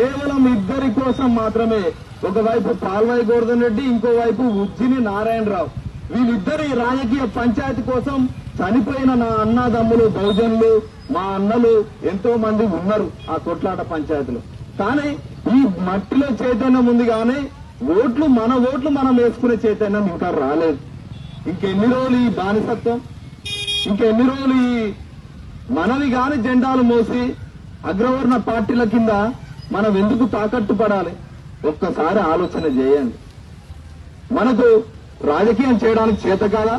కేవలం ఇద్దరి కోసం మాత్రమే. ఒకవైపు పాల్వాయి గోవర్ధన్ రెడ్డి ఇంకోవైపు ఉజ్జిని నారాయణరావు. వీళ్ళిద్దరి రాజకీయ పంచాయతీ కోసం చనిపోయిన నా అన్నదమ్ములు బహుజనులు మా అన్నలు ఎంతో మంది ఉన్నారు ఆ కొట్లాట పంచాయతీలో. కానీ ఈ మట్టిలో చైతన్యం ఉంది కానీ ఓట్లు మన ఓట్లు మనం వేసుకునే చైతన్యం ఇంకా రాలేదు. ఇంకెన్ని రోజులు ఈ బానిసత్వం? ఇంకెన్ని రోజులు ఈ మనవి కాని జెండాలు మోసి అగ్రవర్ణ పార్టీల కింద మనం ఎందుకు తాకట్టు పడాలి ఒక్కసారి ఆలోచన చేయండి. మనకు రాజకీయం చేయడానికి చేత కాదా?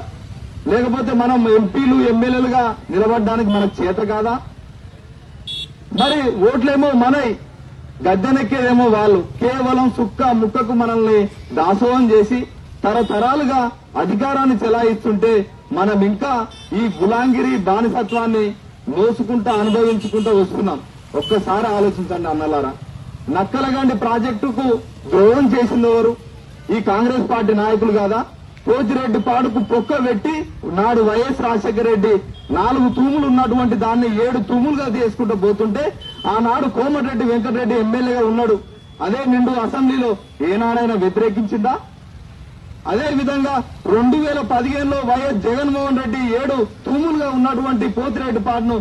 లేకపోతే మనం ఎంపీలు ఎమ్మెల్యేలుగా నిలబడడానికి మనకు చేత కాదా? మరి ఓట్లేమో మనై గద్దెనెక్కేదేమో వాళ్ళు. కేవలం సుక్క ముక్కకు మనల్ని దాసోహం చేసి తరతరాలుగా అధికారాన్ని చెలాయిస్తుంటే మనం ఇంకా ఈ గులాంగిరి బానిసత్వాన్ని మోసుకుంటా అనుభవించుకుంటూ వస్తున్నాం. ఒక్కసారి ఆలోచించండి అన్నలారా. నక్కలగాండి ప్రాజెక్టుకు ద్రోహం చేసింది ఎవరు? ఈ కాంగ్రెస్ పార్టీ నాయకులు కాదా? పోతిరెడ్డి పాడుకు పొక్క పెట్టి నాడు వైఎస్ రాజశేఖర రెడ్డి నాలుగు తూములు ఉన్నటువంటి దాన్ని ఏడు తూములుగా చేసుకుంటూ పోతుంటే ఆనాడు కోమటిరెడ్డి వెంకటరెడ్డి ఎమ్మెల్యేగా ఉన్నాడు. అదే నిండు అసెంబ్లీలో ఏనాడైనా వ్యతిరేకించిందా? అదే విధంగా రెండు వేల పదిహేనులో వైఎస్ జగన్మోహన్ రెడ్డి ఏడు తూములుగా ఉన్నటువంటి పోతిరెడ్డి పాటను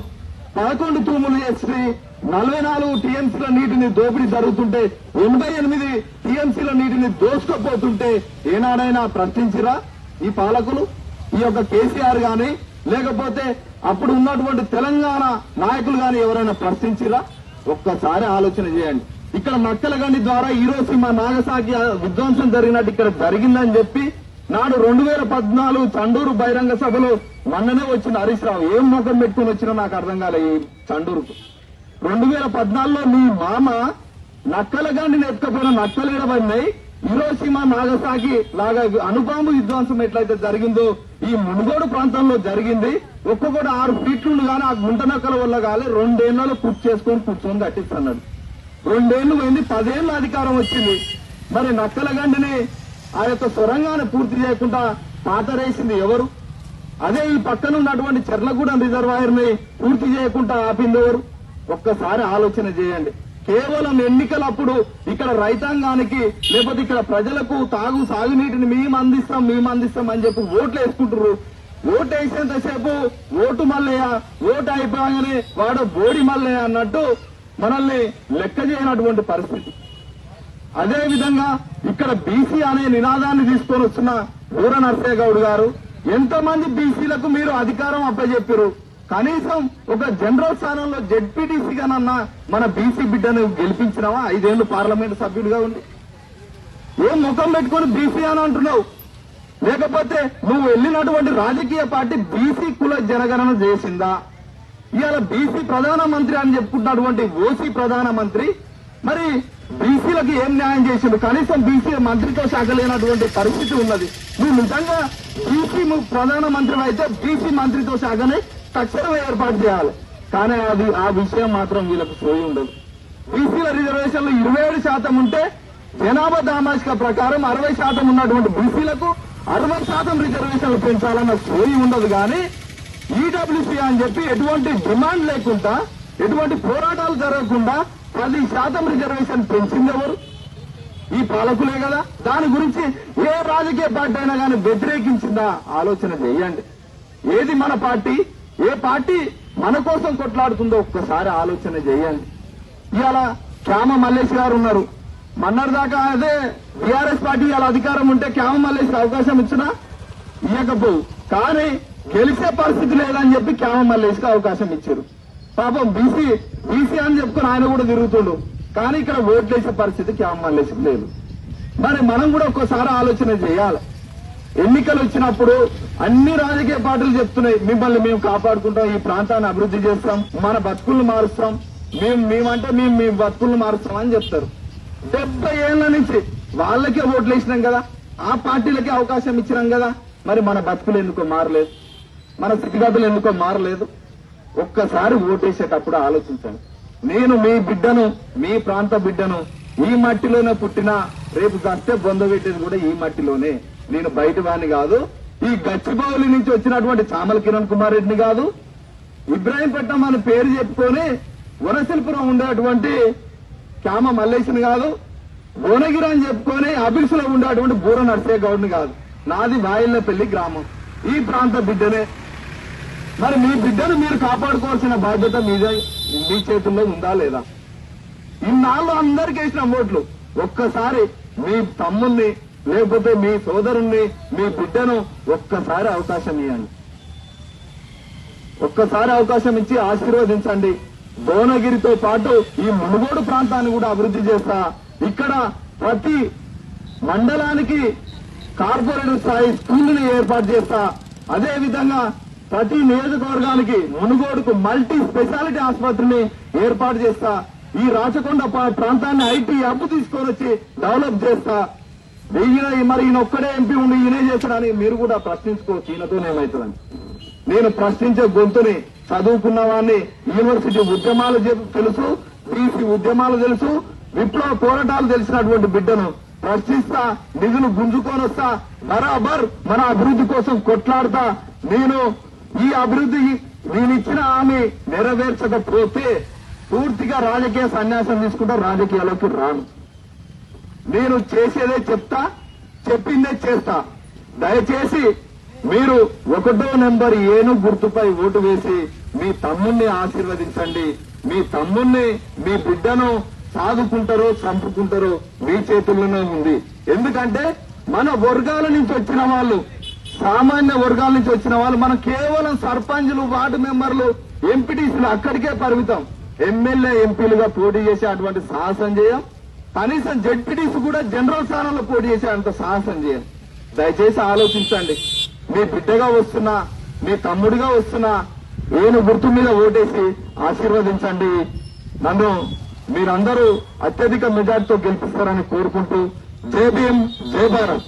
పదకొండు తూములు చేసి నలభై నాలుగు టీఎంసీల నీటిని దోపిడీ జరుగుతుంటే ఎనభై ఎనిమిది టీఎంసీల నీటిని దోచుకోపోతుంటే ఏనాడైనా ప్రశ్నించిరా ఈ పాలకులు? ఈ యొక్క కేసీఆర్ గాని లేకపోతే అప్పుడు ఉన్నటువంటి తెలంగాణ నాయకులు గాని ఎవరైనా ప్రశ్నించిరా? ఒక్కసారి ఆలోచన చేయండి. ఇక్కడ నక్కలగండి ద్వారా ఈ రోజు మా నాగసాకి విధ్వంసం జరిగినట్టు ఇక్కడ జరిగిందని చెప్పి నాడు రెండు వేల పద్నాలుగు చండూరు బహిరంగ సభలో మొన్ననే వచ్చిన హరీష్ రావు. ఏం ముఖం పెట్టుకుని వచ్చినా నాకు అర్థం కాలే చండూరుకు. రెండు వేల పద్నాలుగులో మీ మామ నక్కలగండిని ఎత్తుకపోయిన నక్కలు ఎడబడినాయి హిరోషిమా నాగసాకి లాగా అణుబాంబు విధ్వంసం ఎట్లయితే జరిగిందో ఈ మునుగోడు ప్రాంతంలో జరిగింది. ఒక్కొక్కటి ఆరు ఫీట్లు కానీ ఆ గుంట నక్కల వల్ల కాలే రెండేళ్ళలో పూర్తి చేసుకొని కూర్చొని కట్టిస్తున్నాడు రెండేళ్ళు పోయింది పదేళ్ళ అధికారం వచ్చింది. మరి నక్కలగండిని ఆ యొక్క సొరంగాన్ని పూర్తి చేయకుండా పాతరేసింది ఎవరు? అదే ఈ పక్కన ఉన్నటువంటి చెర్లగూడెం రిజర్వాయర్ని పూర్తి చేయకుండా ఆపింది ఎవరు? ఒక్కసారి ఆలోచన చేయండి. కేవలం ఎన్నికలప్పుడు ఇక్కడ రైతాంగానికి లేకపోతే ఇక్కడ ప్రజలకు తాగు సాగునీటిని మేము అందిస్తాం మేము అందిస్తాం అని చెప్పి ఓట్లు వేసుకుంటారు ఓటు వేసేంతసేపు ఓటు మల్లయ్య ఓటు అయిపోగానే వాడు బోడి మల్లయ్య అన్నట్టు మనల్ని లెక్క చేయనటువంటి పరిస్థితి. అదే విధంగా ఇక్కడ బీసీ అనే నినాదాన్ని తీసుకొని వచ్చిన ఊర నర్సే గౌడ్ గారు ఎంతమంది బీసీలకు మీరు అధికారం అప్పచెప్పారు కనీసం ఒక జనరల్ స్థానంలో జడ్పీటీసీగానన్నా మన బీసీ బిడ్డను గెలిపించినావా? ఐదేళ్ళు పార్లమెంట్ సభ్యుడిగా ఉండి. ఏం ముఖం పెట్టుకొని బీసీ అని అంటున్నావు? లేకపోతే నువ్వు వెళ్ళినటువంటి రాజకీయ పార్టీ బీసీ కుల జనగణన చేసిందా? ఇవాళ బీసీ ప్రధానమంత్రి అని చెప్పుకుంటున్నటువంటి ఓసీ ప్రధానమంత్రి మరి బీసీలకు ఏం న్యాయం చేసిండు? కనీసం బీసీ మంత్రిత్వ శాఖ లేనటువంటి పరిస్థితి ఉన్నది. నువ్వు నిజంగా బీసీ ప్రధానమంత్రి అయితే బీసీ మంత్రిత్వ శాఖని తక్షణమే ఏర్పాటు చేయాలి. కానీ అది ఆ విషయం మాత్రం వీళ్ళకు సోయి ఉండదు. బీసీల రిజర్వేషన్లు ఇరవై ఏడు శాతం ఉంటే జనాభా దామాషిక ప్రకారం అరవై శాతం ఉన్నటువంటి బీసీలకు అరవై శాతం రిజర్వేషన్లు పెంచాలన్న సోయి ఉండదు కానీ ఈడబ్ల్యూసీ అని చెప్పి ఎటువంటి డిమాండ్ లేకుండా ఎటువంటి పోరాటాలు జరగకుండా పది శాతం రిజర్వేషన్ పెంచింది ఎవరు? ఈ పాలకులే కదా. దాని గురించి ఏ రాజకీయ పార్టీ అయినా కానీ వ్యతిరేకించిందా? ఆలోచన చేయండి. ఏది మన పార్టీ? ఏ పార్టీ మన కోసం కొట్లాడుతుందో ఒక్కసారి ఆలోచన చేయండి. ఇవాళ క్యామ మల్లేష్ గారు ఉన్నారు. మన్నర్ దాకా అదే బీఆర్ఎస్ పార్టీ ఇవాళ అధికారం ఉంటే క్యామ మల్లేష్ అవకాశం ఇచ్చినా ఇవ్వకపోవు కానీ గెలిచే పరిస్థితి లేదని చెప్పి క్యామ మల్లేష్కి అవకాశం ఇచ్చారు. పాపం బీసీ బీసీ అని చెప్పుకుని ఆయన కూడా తిరుగుతుండు. కానీ ఇక్కడ ఓట్లేసే పరిస్థితి క్యామ మల్లేష్కి లేదు. మరి మనం కూడా ఒక్కసారి ఆలోచన చేయాలి. ఎన్నికలు వచ్చినప్పుడు అన్ని రాజకీయ పార్టీలు చెప్తున్నాయి మిమ్మల్ని మేము కాపాడుకుంటాం ఈ ప్రాంతాన్ని అభివృద్ధి చేస్తాం మన బతుకులను మారుస్తాం మేము మేమంటే మేము మీ బతుకులను మారుస్తాం అని చెప్తారు. డెబ్బై ఏళ్ళ నుంచి వాళ్ళకే ఓట్లు వేసినాం కదా ఆ పార్టీలకే అవకాశం ఇచ్చినాం కదా మరి మన బతుకులు ఎందుకో మారలేదు మన స్థితిగతులు ఎందుకో మారలేదు. ఒక్కసారి ఓటేసేటప్పుడు ఆలోచించండి. నేను మీ బిడ్డను మీ ప్రాంత బిడ్డను ఈ మట్టిలోనే పుట్టినా రేపు చస్తే బొంద పెట్టేది కూడా ఈ మట్టిలోనే. నేను బయట వాడిని కాదు ఈ గచ్చిబౌలి నుంచి వచ్చినటువంటి చామల కిరణ్ కుమార్ రెడ్డిని కాదు ఇబ్రాహీంపట్నం అని పేరు చెప్పుకొని వనశిల్పురం ఉండేటువంటి క్యామ మల్లేశుని కాదు భువనగిరి అని చెప్పుకొని అభిల్సులో ఉండేటువంటి బూర నర్సే గౌడ్ని కాదు. నాది వాయిల్లపల్లి గ్రామం. ఈ ప్రాంత బిడ్డనే. మరి మీ బిడ్డను మీరు కాపాడుకోవాల్సిన బాధ్యత మీదే మీ చేతుల్లో ఉందా లేదా? ఇన్నాళ్ళు అందరికి వేసిన ఓట్లు. ఒక్కసారి మీ తమ్ముల్ని లేకపోతే మీ సోదరుణ్ణి మీ బిడ్డను ఒక్కసారి అవకాశం ఇవ్వండి ఒక్కసారి అవకాశం ఇచ్చి ఆశీర్వదించండి. భువనగిరితో పాటు ఈ మునుగోడు ప్రాంతాన్ని కూడా అభివృద్ధి చేస్తా. ఇక్కడ ప్రతి మండలానికి కార్పొరేటర్ స్థాయి స్కూల్ని ఏర్పాటు చేస్తా. అదే విధంగా ప్రతి నియోజకవర్గానికి మునుగోడుకు మల్టీ స్పెషాలిటీ ఆసుపత్రిని ఏర్పాటు చేస్తా. ఈ రాచకొండ ప్రాంతాన్ని ఐటీ హబ్ తీసుకొని వచ్చి డెవలప్ చేస్తా. ఈయన మరి ఈయన ఒక్కడే ఎంపీ ఉండి ఈయనే చేస్తాడని మీరు కూడా ప్రశ్నించుకోవచ్చు ఈయనతో ఏమవుతుందని నేను ప్రశ్నించే గొంతుని చదువుకున్న వాడిని యూనివర్సిటీ ఉద్యమాలు తెలుసు బీసీ ఉద్యమాలు తెలుసు విప్లవ పోరాటాలు తెలిసినటువంటి బిడ్డను ప్రశ్నిస్తా నిధులు గుంజుకొని వస్తా బరాబర్ మన అభివృద్ధి కోసం కొట్లాడతా. నేను ఈ అభివృద్ధి నేను ఇచ్చిన హామీ నెరవేర్చకపోతే పూర్తిగా రాజకీయ సన్యాసం తీసుకుంటా రాజకీయాల్లోకి రాను. నేను చేసేదే చెప్తా చెప్పిందే చేస్తా. దయచేసి మీరు ఒకటో నెంబర్ ఏను గుర్తుపై ఓటు వేసి మీ తమ్ముణ్ణి ఆశీర్వదించండి. మీ తమ్ముణ్ణి మీ బిడ్డను సాదుకుంటారో చంపుకుంటారో మీ చేతుల్లోనే ఉంది. ఎందుకంటే మన వర్గాల నుంచి వచ్చిన వాళ్ళు సామాన్య వర్గాల నుంచి వచ్చిన వాళ్ళు మనం కేవలం సర్పంచ్లు వార్డు మెంబర్లు ఎంపీటీసీలు అక్కడికే పరిమితం. ఎమ్మెల్యే ఎంపీలుగా పోటీ చేసే అటువంటి సాహసం చేయం. కనీసం జడ్పీటీస్ కూడా జనరల్ స్థానంలో పోటీ చేసే అంత సాహసం చేయాలి దయచేసి ఆలోచించండి. మీ బిడ్డగా వస్తున్నా మీ తమ్ముడిగా వస్తున్నా ఏను గుర్తు మీద ఓటేసి ఆశీర్వదించండి. నన్ను మీరందరూ అత్యధిక మెజార్టీతో గెలిపిస్తారని కోరుకుంటూ జేబీఎం భీం జై భారత్.